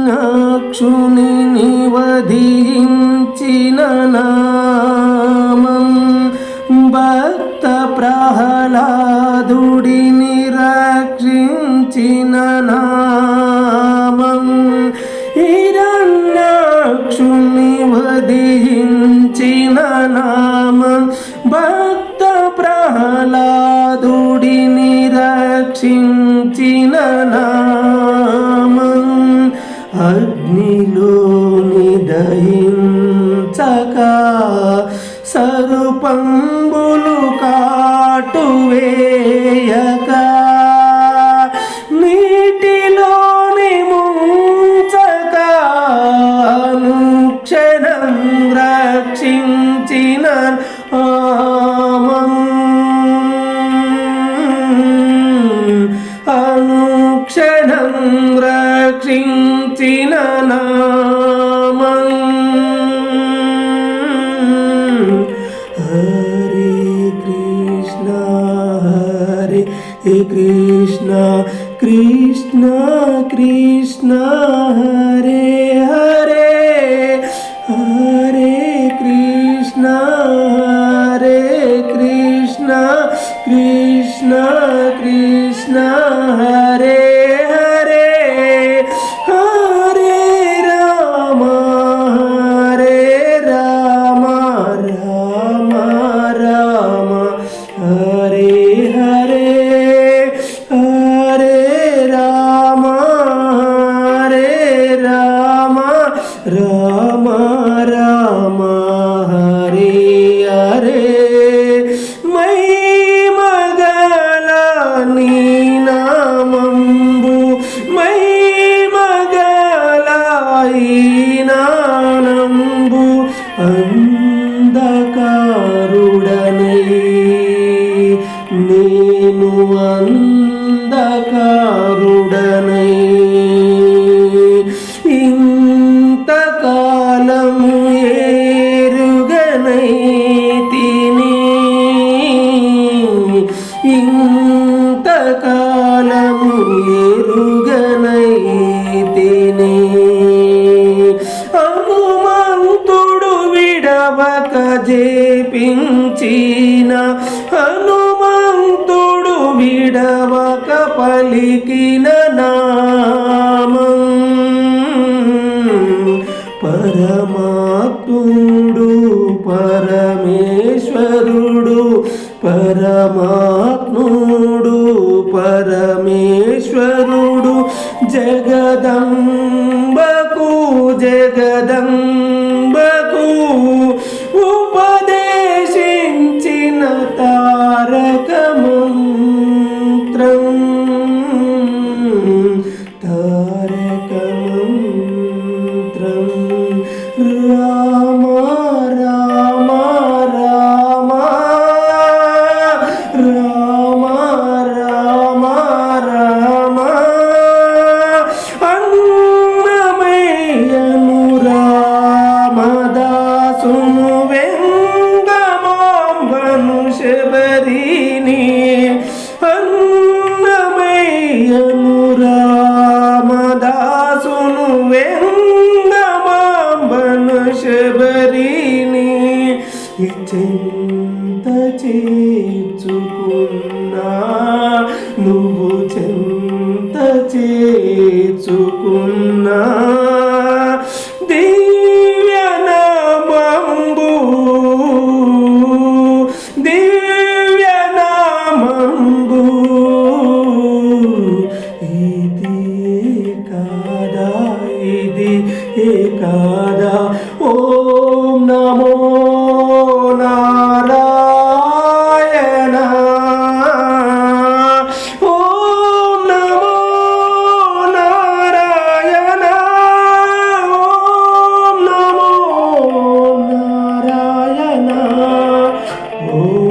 ఈరణాక్షుని నివధించిన నా ఈరణాక్షుని వధించిన నామం భక్త ప్రహ్లాదుడిని రక్షించిన నామం అగ్నిలోని దహించక సరుపంబులు కాటువే ധനം രക്ഷിത്തിന ഹരി കൃഷ്ണ ഹരി കൃഷ്ണ കൃഷ്ണ കൃഷ്ണ ഹരേ ഹരേ ഹരേ കൃഷ്ണ ഹരേ കൃഷ്ണ കൃഷ്ണ കൃഷ്ണ ഹരേ రామ రామ ఇంతకాలము ఏరుగనై తిని ఇంతకాలము ఎరుగనై తిని హనుమంతుడు విడవక జేపించిన హనుమంతుడు విడవక పలికిన పరమాత్ముడు పరమేశ్వరుడు పరమాత్ముడు పరమేశ్వరుడు జగదంబకు జగదంబ చింత చేచుకున్నా నువ్వు చింత చేచుకున్నా దివ్యనామంబు దివ్యనామంబు. ఇది కాదా ఇది ఏ కాదా? ఓ Oh.